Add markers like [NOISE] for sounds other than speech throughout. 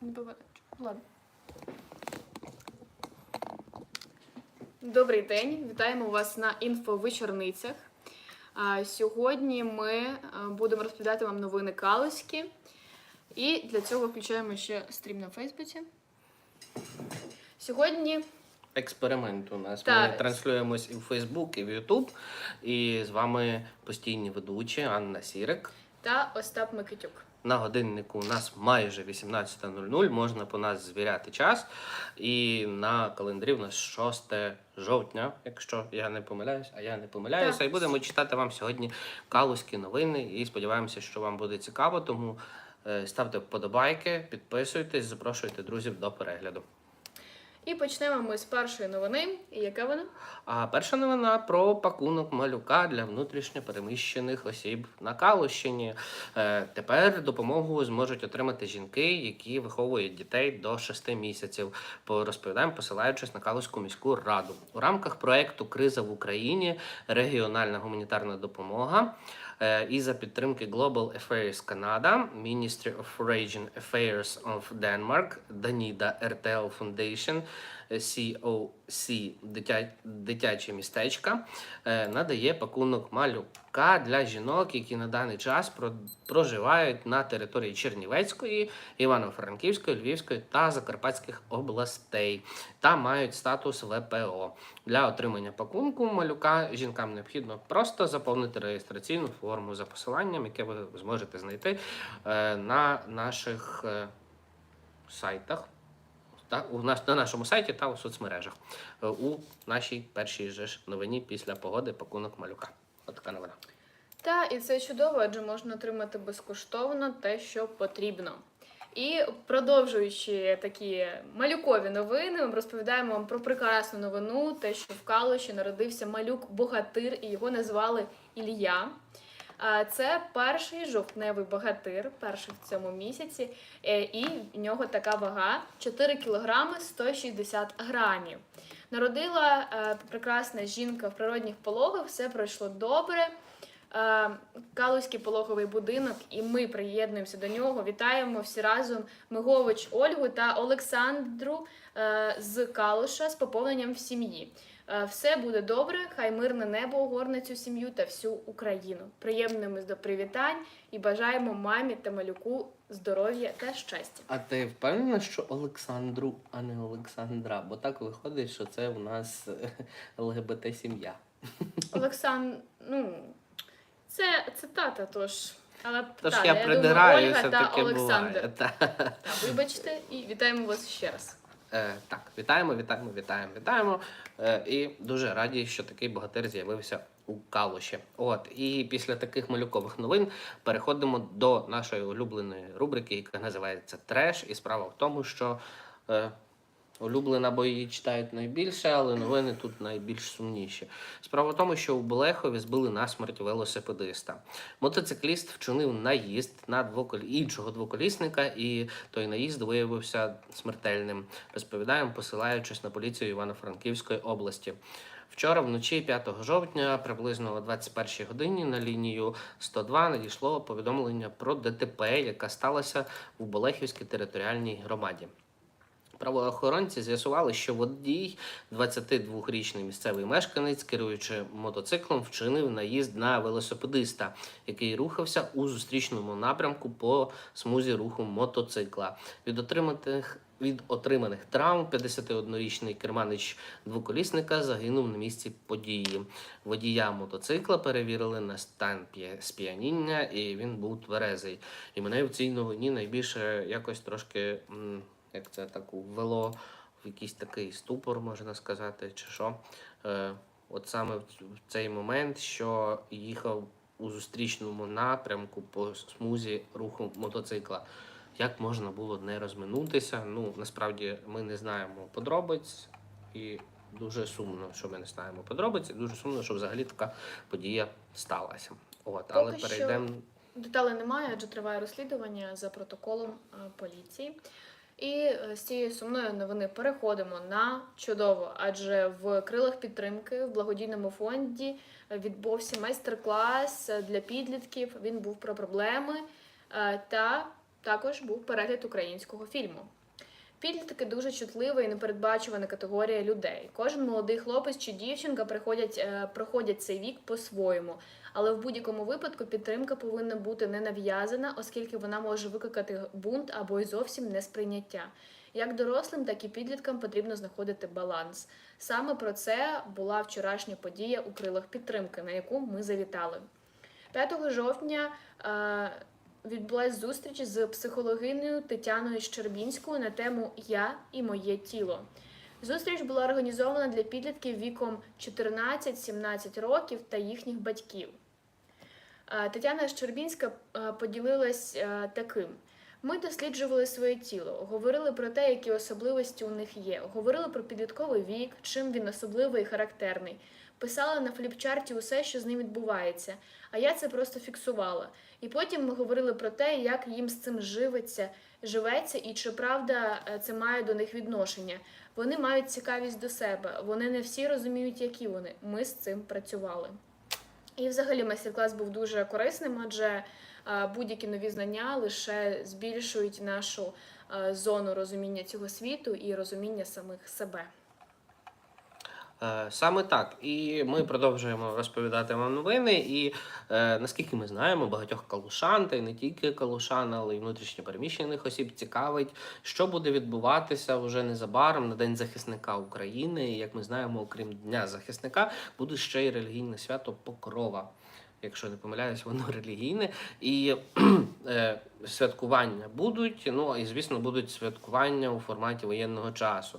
Не буває. Ладно. Добрий день, вітаємо вас на інфовечорницях. Сьогодні ми будемо розповідати вам новини Калузькі. І для цього включаємо ще стрім на Фейсбуці. Сьогодні Експеримент у нас. Так. Ми транслюємось і в Фейсбук, і в Ютуб. І з вами постійні ведучі Анна Сірик. та Остап Микитюк. На годиннику у нас майже 18.00, можна по нас звіряти час. І на календарі у нас 6 жовтня, якщо я не помиляюсь, а я не помиляюся. Так. І будемо читати вам сьогодні калузькі новини. І сподіваємося, що вам буде цікаво. Тому е, ставте вподобайки, підписуйтесь, запрошуйте друзів до перегляду. І почнемо ми з першої новини. Яка вона? А перша новина про пакунок малюка для внутрішньо переміщених осіб на Калущині. Е, тепер допомогу зможуть отримати жінки, які виховують дітей до 6 місяців. По розповідаємо, посилаючись на Калузьку міську раду. У рамках проекту Криза в Україні регіональна гуманітарна допомога. е, І за підтримки Global Affairs Canada, Ministry of Region Affairs of Denmark, Danida RTL Foundation, е, COC дитя, дитяче містечка е, надає пакунок малюка для жінок, які на даний час проживають на території Чернівецької, Івано-Франківської, Львівської та Закарпатських областей та мають статус ВПО. Для отримання пакунку малюка жінкам необхідно просто заповнити реєстраційну форму за посиланням, яке ви зможете знайти е, на наших е, сайтах. Та у нас на нашому сайті та у соцмережах Е, у нашій першій же ж новині після погоди пакунок малюка. От така новина. Та і це чудово, адже можна отримати безкоштовно те, що потрібно. І продовжуючи такі малюкові новини, ми розповідаємо вам про прекрасну новину, те, що в Калуші народився малюк богатир, і його назвали Ілля. Це перший жовтневий богатир, перший в цьому місяці, е, і в нього така вага 4 кілограми 160 грамів. Народила е, прекрасна жінка в природних пологах, все пройшло добре. Е, Калузький пологовий будинок, і ми приєднуємося до нього. Вітаємо всі разом Мигович Ольгу та Олександру з Калуша з поповненням в сім'ї. Е, Все буде добре, хай мирне небо огорне цю сім'ю та всю Україну. Приємними до привітань і бажаємо мамі та малюку здоров'я та щастя. А ти впевнена, що Олександру, а не Олександра? Бо так виходить, що це у нас е, ЛГБТ сім'я. Олександр, ну це цитата, тож. Але Тож та, я думаю, придираюся, Ольга та таке Олександр. буває. Та. Та, вибачте і вітаємо вас ще раз. Е, так, вітаємо, вітаємо, вітаємо, вітаємо. Е, і дуже раді, що такий богатир з'явився у Калуші. От і після таких малюкових новин переходимо до нашої улюбленої рубрики, яка називається Треш. І справа в тому, що е, улюблена, бо її читають найбільше, але новини тут найбільш сумніші. Справа в тому, що у Болехові збили насмерть велосипедиста. Мотоцикліст вчинив наїзд на двоколі... іншого двоколісника, і той наїзд виявився смертельним. Розповідаємо, посилаючись на поліцію Івано-Франківської області. Вчора вночі, 5 жовтня, приблизно о 21 годині на лінію 102 надійшло повідомлення про ДТП, яка сталася у Болехівській територіальній громаді. Правоохоронці з'ясували, що водій, 22-річний місцевий мешканець, керуючи мотоциклом, вчинив наїзд на велосипедиста, який рухався у зустрічному напрямку по смузі руху мотоцикла. Від отриманих від отриманих травм 51-річний керманич двоколісника загинув на місці події. Водія мотоцикла перевірили на стан сп'яніння, і він був тверезий. І мене в цій новині найбільше якось трошки. Як це так ввело в якийсь такий ступор, можна сказати, чи що. Е, от саме в цей момент, що їхав у зустрічному напрямку по смузі руху мотоцикла. Як можна було не розминутися? Ну, насправді ми не знаємо подробиць, і дуже сумно, що ми не знаємо подробиць, і дуже сумно, що взагалі така подія сталася. От, але Поки що. Деталей немає, адже триває розслідування за протоколом е, поліції. І е, з цієї сумної новини переходимо на чудово, адже в крилах підтримки в благодійному фонді відбувся майстер-клас для підлітків. Він був про проблеми е, та також був перегляд українського фільму. Підлітки дуже чутлива і непередбачувана категорія людей. Кожен молодий хлопець чи дівчинка приходять, е, проходять цей вік по-своєму, але в будь-якому випадку підтримка повинна бути не нав'язана, оскільки вона може викликати бунт або й зовсім несприйняття. Як дорослим, так і підліткам потрібно знаходити баланс. Саме про це була вчорашня подія у крилах підтримки, на яку ми завітали. 5 жовтня е, відбулась зустріч з психологинею Тетяною Щербінською на тему Я і моє тіло. Зустріч була організована для підлітків віком 14-17 років та їхніх батьків. Тетяна Щербінська е, поділилась е, таким. Ми досліджували своє тіло, говорили про те, які особливості у них є, говорили про підлітковий вік, чим він особливий і характерний. Писала на фліпчарті усе, що з ним відбувається, а я це просто фіксувала. І потім ми говорили про те, як їм з цим живеться, живеться і чи правда е, це має до них відношення. Вони мають цікавість до себе, вони не всі розуміють, які вони. Ми з цим працювали. І взагалі майстер-клас був дуже корисним, адже е, будь-які нові знання лише збільшують нашу е, зону розуміння цього світу і розуміння самих себе. Е, Саме так. І ми продовжуємо розповідати вам новини. І е, наскільки ми знаємо, багатьох калушан, та й не тільки калушан, але й внутрішньопереміщених осіб цікавить, що буде відбуватися вже незабаром на День захисника України. І як ми знаємо, окрім Дня захисника, буде ще й релігійне свято Покрова. Якщо не помиляюсь, воно [LAUGHS] релігійне. І [CLEARS THROAT] е, святкування будуть. Ну і звісно, будуть святкування у форматі воєнного часу.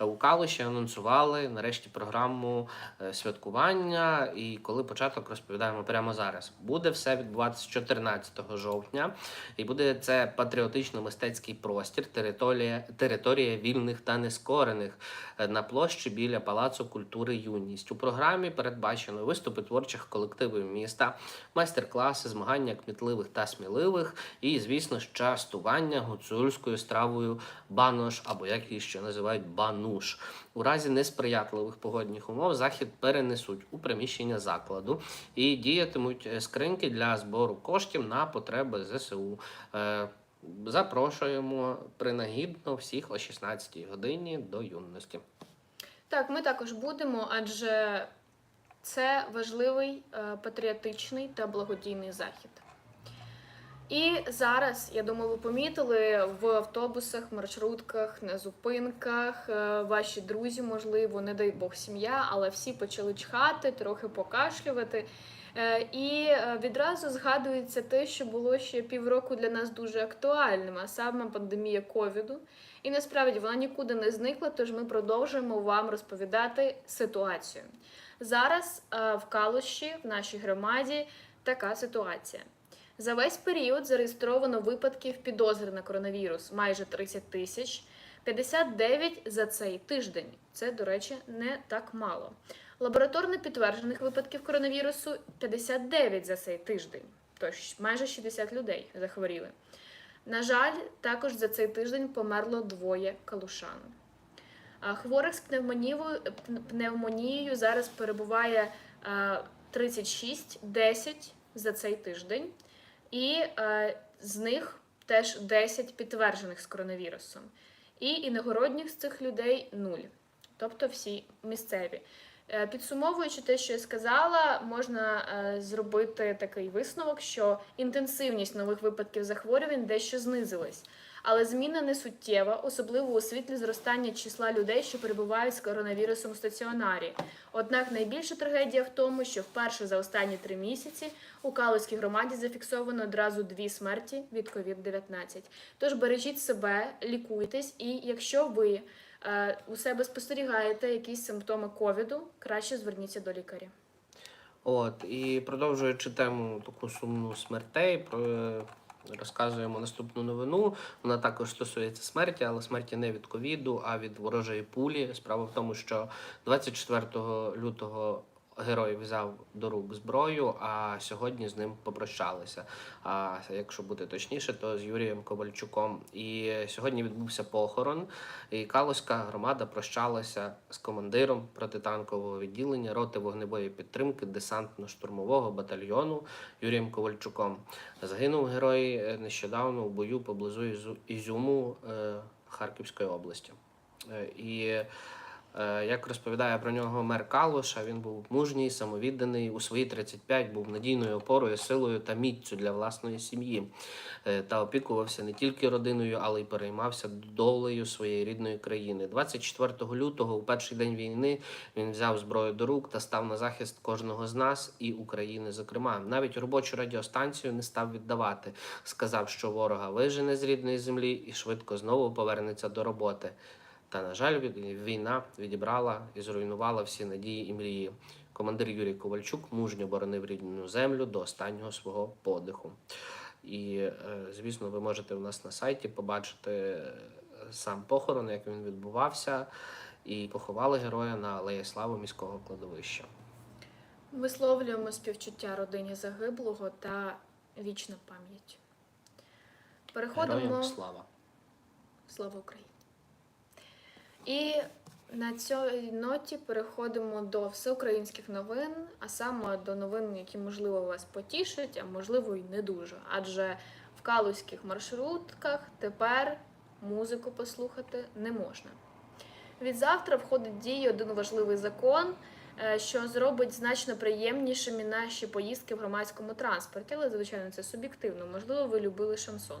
У Калуші анонсували нарешті програму е, святкування. І коли початок розповідаємо прямо зараз. Буде все відбуватися 14 жовтня, і буде це патріотично-мистецький простір, територія, територія вільних та нескорених е, на площі біля Палацу культури Юність. У програмі передбачено виступи творчих колективів міста, майстер-класи, змагання кмітливих та сміливих, і, звісно, частування гуцульською стравою банош, або як її ще називають бануш. У разі несприятливих погодних умов захід перенесуть у приміщення закладу і діятимуть е, скриньки для збору коштів на потреби ЗСУ. Е, Запрошуємо принагідно всіх о 16-й годині до юності. Так, ми також будемо, адже це важливий е, патріотичний та благодійний захід. І зараз, я думаю, ви помітили в автобусах, маршрутках, на зупинках, е, ваші друзі, можливо, не дай Бог сім'я, але всі почали чхати, трохи покашлювати. Е, І е, відразу згадується те, що було ще півроку для нас дуже актуальним, а саме пандемія ковіду. І насправді вона нікуди не зникла, тож ми продовжуємо вам розповідати ситуацію. Зараз в Калуші, в нашій громаді, така ситуація. За весь період зареєстровано випадків підозри на коронавірус майже 30 тисяч, 59 за цей тиждень. Це, до речі, не так мало. Лабораторно підтверджених випадків коронавірусу 59 за цей тиждень, тож майже 60 людей захворіли. На жаль, також за цей тиждень померло двоє калушан. Хворих з пневмонією, зараз перебуває е, 36, 10 за цей тиждень, і е, з них теж 10 підтверджених з коронавірусом. І іногородніх з цих людей нуль, тобто всі місцеві. Е, Підсумовуючи те, що я сказала, можна е, зробити такий висновок, що інтенсивність нових випадків захворювань дещо знизилась, але зміна не суттєва, особливо у світлі зростання числа людей, що перебувають з коронавірусом у стаціонарі. Однак найбільша трагедія в тому, що вперше за останні три місяці у Калузькій громаді зафіксовано одразу дві смерті від COVID-19. Тож бережіть себе, лікуйтесь, і якщо ви е, у себе спостерігаєте якісь симптоми ковіду, краще зверніться до лікаря. От і продовжуючи тему таку сумну смертей, про розказуємо наступну новину. Вона також стосується смерті, але смерті не від ковіду, а від ворожої пулі. Справа в тому, що 24 лютого герой взяв до рук зброю, а сьогодні з ним попрощалися. А якщо бути точніше, то з Юрієм Ковальчуком. І сьогодні відбувся похорон. І Калузька громада прощалася з командиром протитанкового відділення роти вогневої підтримки десантно-штурмового батальйону Юрієм Ковальчуком. Загинув герой е, нещодавно у бою поблизу Ізюму е, Харківської області. Е, І як розповідає про нього мер Калуша, він був мужній, самовідданий. У свої 35 був надійною опорою, силою та міцю для власної сім'ї Е, та опікувався не тільки родиною, але й переймався долею своєї рідної країни. 24 лютого, у перший день війни, він взяв зброю до рук та став на захист кожного з нас і України. Зокрема, навіть робочу радіостанцію не став віддавати. Сказав, що ворога вижене з рідної землі і швидко знову повернеться до роботи. Та, на жаль, війна відібрала і зруйнувала всі надії і мрії. Командир Юрій Ковальчук мужньо боронив рідну землю до останнього свого подиху. І, е, звісно, ви можете у нас на сайті побачити е, сам похорон, як він відбувався, і поховали героя на Алеї Слави міського кладовища. Висловлюємо співчуття родині загиблого та вічна пам'ять. Переходимо. Героям слава. Слава Україні! І на цій ноті переходимо до всеукраїнських новин, а саме до новин, які можливо вас потішать, а можливо і не дуже. Адже в калузьких маршрутках тепер музику послухати не можна. Від завтра входить в дію один важливий закон, е, що зробить значно приємнішими наші поїздки в громадському транспорті, але звичайно це суб'єктивно. Можливо, ви любили шансон.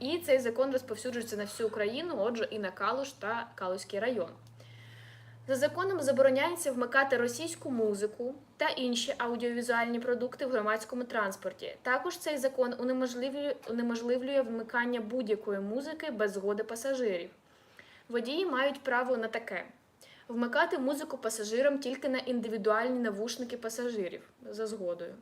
І цей закон розповсюджується на всю Україну, отже, і на Калуш та Калузький район. За законом забороняється вмикати російську музику та інші аудіовізуальні продукти в громадському транспорті. Також цей закон унеможливлює, унеможливлює вмикання будь-якої музики без згоди пасажирів. Водії мають право на таке: вмикати музику пасажирам тільки на індивідуальні навушники пасажирів за згодою.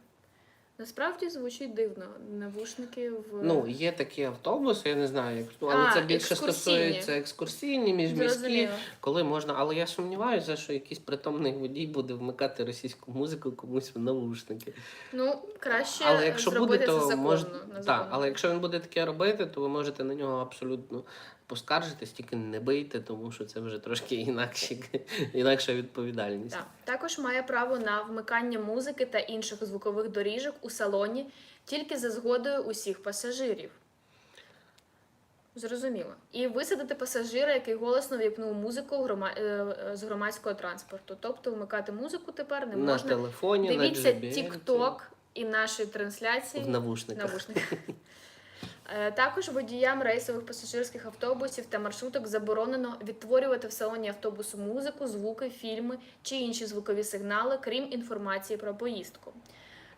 Насправді звучить дивно. Навушники в Ну, є такі автобуси, я не знаю, як ну, але А, це більше екскурсійні. стосується екскурсійні, міжміські, коли можна. Але я сумніваюся, що якийсь притомний водій буде вмикати російську музику комусь в навушники. Ну, краще але якщо зробити буде, це то законно. мож... на так, але якщо він буде таке робити, то ви можете на нього абсолютно поскаржитись, тільки не бийте, тому що це вже трошки інакші, інакша відповідальність. Так. Також має право на вмикання музики та інших звукових доріжок у салоні тільки за згодою усіх пасажирів. Зрозуміло. І висадити пасажира, який голосно віпнув музику грома... е, е, з громадського транспорту. Тобто вмикати музику тепер не на телефоні, Дивіться на GBL, TikTok і наші трансляції. в навушниках. навушниках. Е, Також водіям рейсових пасажирських автобусів та маршруток заборонено відтворювати в салоні автобусу музику, звуки, фільми чи інші звукові сигнали, крім інформації про поїздку.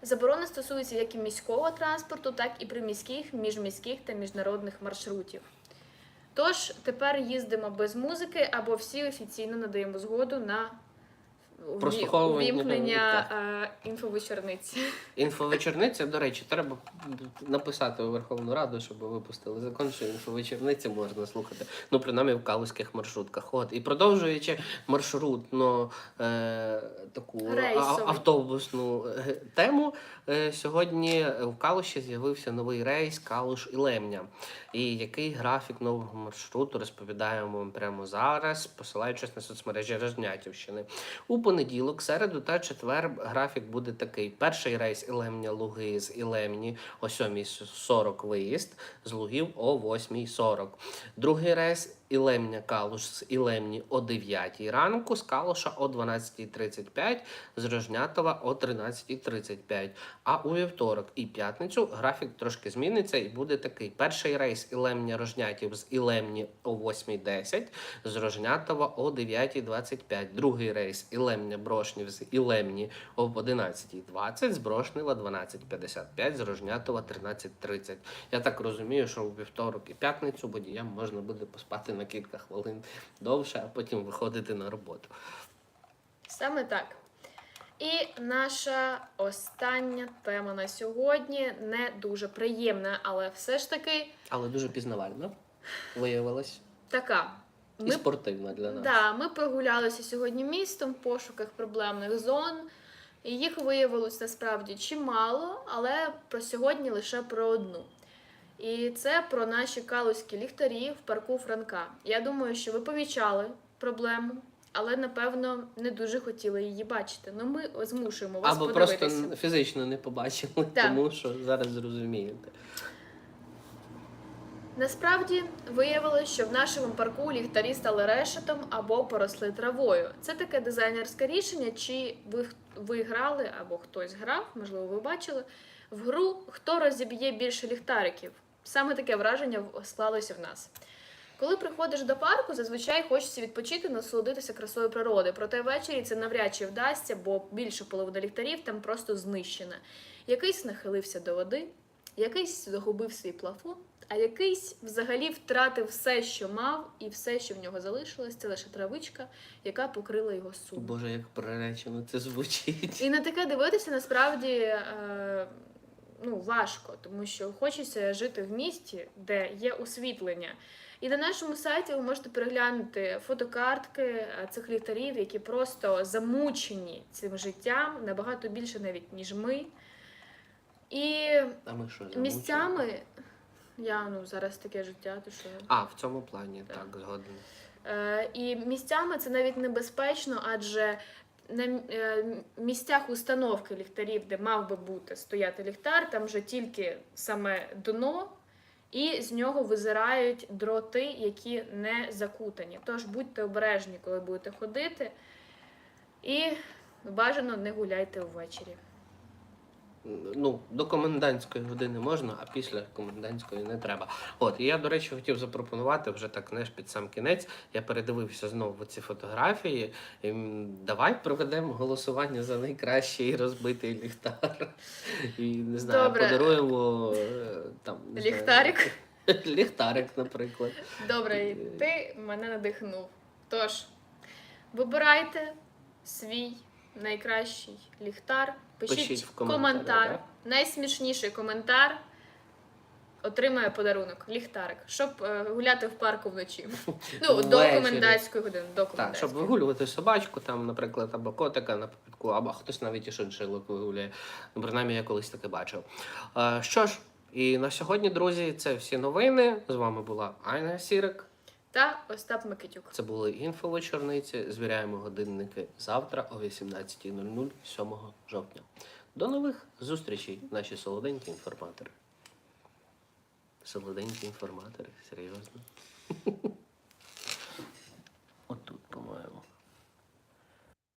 Заборона стосується як і міського транспорту, так і приміських, міжміських та міжнародних маршрутів. Тож тепер їздимо без музики або всі офіційно надаємо згоду на Прослуховування, увімкнення е, інфовечорниці. Інфовечорниця, до речі, треба написати у Верховну Раду, щоб випустили закон, що інфовечорниці можна слухати. Ну, принаймні в калузьких маршрутках. От. І продовжуючи маршрутну е, таку Рейсовий. автобусну е, тему, е, сьогодні в Калуші з'явився новий рейс Калуш і Лемня. І який графік нового маршруту розповідаємо вам прямо зараз, посилаючись на соцмережі Рожнятівщини. У понеділок, середу та четвер графік буде такий: перший рейс Ілемня Луги з Ілемні о 7.40 виїзд, з Лугів о 8.40. Другий рейс Ілемня Калуш з Ілемні о 9 ранку, з Калуша о 12.35, з Рожнятова о 13.35. А у вівторок і п'ятницю графік трошки зміниться і буде такий: перший рейс Ілемня Рожнятів з Ілемні о 8.10, з Рожнятова о 9.25. Другий рейс Ілемня Брошнів з Ілемні о 11.20, з Брошнева 12.55, з Рожнятова 13.30. Я так розумію, що у вівторок і п'ятницю водіям можна буде поспати на кілька хвилин довше, а потім виходити на роботу. Саме так. І наша остання тема на сьогодні не дуже приємна, але все ж таки Але дуже пізнавально виявилось. така. І спортивна для нас. Да, ми прогулялися сьогодні містом в пошуках проблемних зон. І їх виявилось насправді чимало, але про сьогодні лише про одну. І це про наші калузькі ліхтарі в парку Франка. Я думаю, що ви помічали проблему, але напевно не дуже хотіли її бачити. Ну ми змушуємо вас Або подивитися. просто фізично не побачили, Так. тому що зараз зрозумієте. Насправді виявилось, що в нашому парку ліхтарі стали решетом або поросли травою. Це таке дизайнерське рішення. Чи ви, ви грали або хтось грав, можливо, ви бачили в гру Хто розіб'є більше ліхтариків? Саме таке враження склалося в нас. Коли приходиш до парку, зазвичай хочеться відпочити, насолодитися красою природи. Проте ввечері це навряд чи вдасться, бо більше половини ліхтарів там просто знищена. Якийсь нахилився до води, якийсь загубив свій плафон, а якийсь взагалі втратив все, що мав, і все, що в нього залишилось, це лише травичка, яка покрила його суму. Боже, як приречено це звучить. І на таке дивитися насправді е, ну, важко, тому що хочеться жити в місті, де є освітлення. І на нашому сайті ви можете переглянути фотокартки е, цих ліхтарів, які просто замучені цим життям набагато більше навіть ніж ми. І А ми що, місцями я ну зараз таке життя, то що А, в цьому плані, Так. так, згоден. Е, і місцями це навіть небезпечно, адже на м- е, місцях установки ліхтарів, де мав би бути стояти ліхтар, там вже тільки саме дно, і з нього визирають дроти, які не закутані. Тож будьте обережні, коли будете ходити, і бажано не гуляйте ввечері. Ну, до комендантської години можна, а після комендантської не треба. От, і я, до речі, хотів запропонувати вже так, знаєш, під сам кінець. Я передивився знову ці фотографії. І, давай проведемо голосування за найкращий розбитий ліхтар. І не знаю, Добре. подаруємо е, там не знаю, Ліхтарик? [LAUGHS] Ліхтарик, наприклад. Добре, і ти мене надихнув. Тож, вибирайте свій найкращий ліхтар. Пишіть, Пишіть в коментар. коментарі. Найсмішніший коментар отримає подарунок ліхтарик, щоб е, гуляти в парку вночі. Ну, до Ввечері. комендантської години. До Так, щоб комендантської. вигулювати собачку, там, наприклад, або котика на попитку, або хтось навіть і шиншилок вигуляє. Ну, принаймні, я колись таке бачив. Е, що ж, і на сьогодні, друзі, це всі новини. З вами була Айна Сірик та Остап Микитюк. Це були інфовечорниці. Звіряємо годинники завтра о 18.00 7 жовтня. До нових зустрічей, наші солоденькі інформатори. Солоденькі інформатори, серйозно. [LAUGHS] Отут, по-моєму.